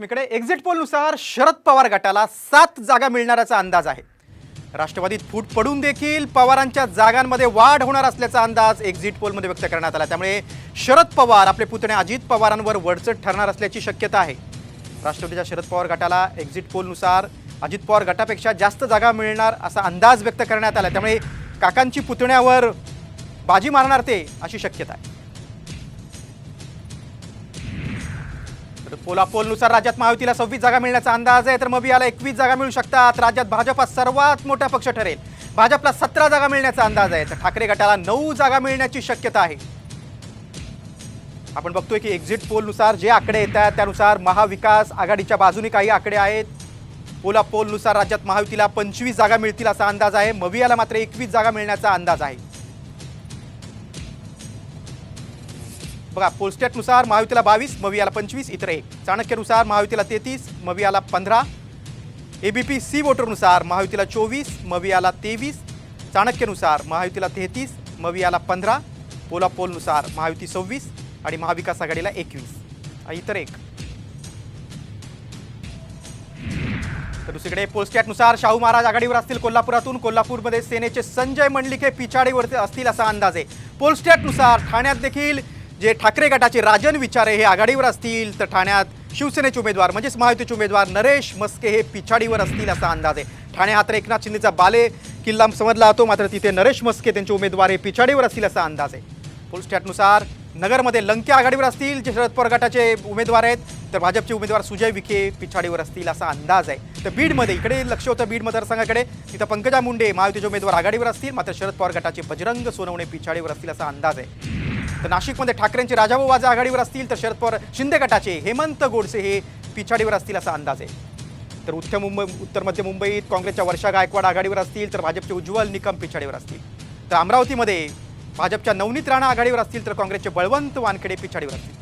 इकडे एक्झिट पोलनुसार शरद पवार गटाला सात जागा मिळणाऱ्याचा अंदाज आहे. राष्ट्रवादीत फूट पडून देखील पवारांच्या जागांमध्ये वाढ होणार असल्याचा अंदाज एक्झिट पोलमध्ये व्यक्त करण्यात आला. त्यामुळे शरद पवार आपले पुतणे अजित पवारांवर वडचट ठरणार असल्याची शक्यता आहे. राष्ट्रवादीच्या शरद पवार गटाला एक्झिट पोलनुसार अजित पवार गटापेक्षा जास्त जागा मिळणार असा अंदाज व्यक्त करण्यात आला. त्यामुळे काकांची पुतण्यावर बाजी मारणार ते अशी शक्यता आहे. तर पोला पोलनुसार राज्यात महायुतीला सव्वीस जागा मिळण्याचा अंदाज आहे तर मबियाला एकवीस जागा मिळू शकतात. राज्यात भाजप हा सर्वात मोठा पक्ष ठरेल. भाजपला सतरा जागा मिळण्याचा अंदाज आहे तर ठाकरे गटाला नऊ जागा मिळण्याची शक्यता आहे. आपण बघतोय की एक्झिट पोलनुसार जे आकडे येत आहेत त्यानुसार महाविकास आघाडीच्या बाजूने काही आकडे आहेत. पोला पोलनुसार राज्यात महायुतीला पंचवीस जागा मिळतील असा अंदाज आहे मवियाला मात्र एकवीस जागा मिळण्याचा अंदाज आहे. बघा पोलस्टेटनुसार महायुतीला बावीस मवियाला पंचवीस इतर एक. चाणक्यनुसार महायुतीला तेहतीस मवियाला पंधरा. ए बी पी सी वोटरनुसार महायुतीला चोवीस मवियाला तेवीस. चाणक्यनुसार महायुतीला तेहतीस मवियाला पंधरा. पोला पोलनुसार महायुती सव्वीस आणि महाविकास आघाडीला एकवीस. इतर एक. तर दुसरीकडे पोलस्टॅटनुसार शाहू महाराज आघाडीवर असतील कोल्हापुरातून. कोल्हापूरमध्ये सेनेचे संजय मंडलिके पिछाडीवर असतील असा अंदाज आहे. पोलस्टॅटनुसार ठाण्यात देखील जे ठाकरे गटाचे राजन विचारे हे आघाडीवर असतील तर ठाण्यात शिवसेनेचे उमेदवार म्हणजेच महायुतीचे उमेदवार नरेश मस्के हे पिछाडीवर असतील असा अंदाज आहे. ठाणे हा तर एकनाथ शिंदेचा बाले किल्ला समजला जातो मात्र तिथे नरेश मस्के त्यांचे उमेदवार हे पिछाडीवर असतील असा अंदाज आहे. पोलस्टॅटनुसार नगरमध्ये लंके आघाडीवर असतील जे शरद पवार गटाचे उमेदवार आहेत तर भाजपचे उमेदवार सुजय विखे पिछाडीवर असतील असा अंदाज आहे. तर बीडमध्ये इकडे लक्ष होतं बीड मतदारसंघाकडे तिथं पंकजा मुंडे महायुतीचे उमेदवार आघाडीवर असतील मात्र शरद पवार गटाचे बजरंग सोनवणे पिछाडीवर असतील असा अंदाज आहे. तर नाशिकमध्ये ठाकरेंचे राजाभाऊ वाजे आघाडीवर असतील तर शरद पवार शिंदे गटाचे हेमंत गोडसे हे पिछाडीवर असतील असा अंदाज आहे. तर उत्तर मुंबई उत्तर मध्य मुंबईत काँग्रेसच्या वर्षा गायकवाड आघाडीवर असतील तर भाजपचे उज्ज्वल निकम पिछाडीवर असतील. तर अमरावतीमध्ये भाजपच्या नवनीत राणा आघाडीवर असतील तर काँग्रेसचे बळवंत वानखेडे पिछाडीवर असतील.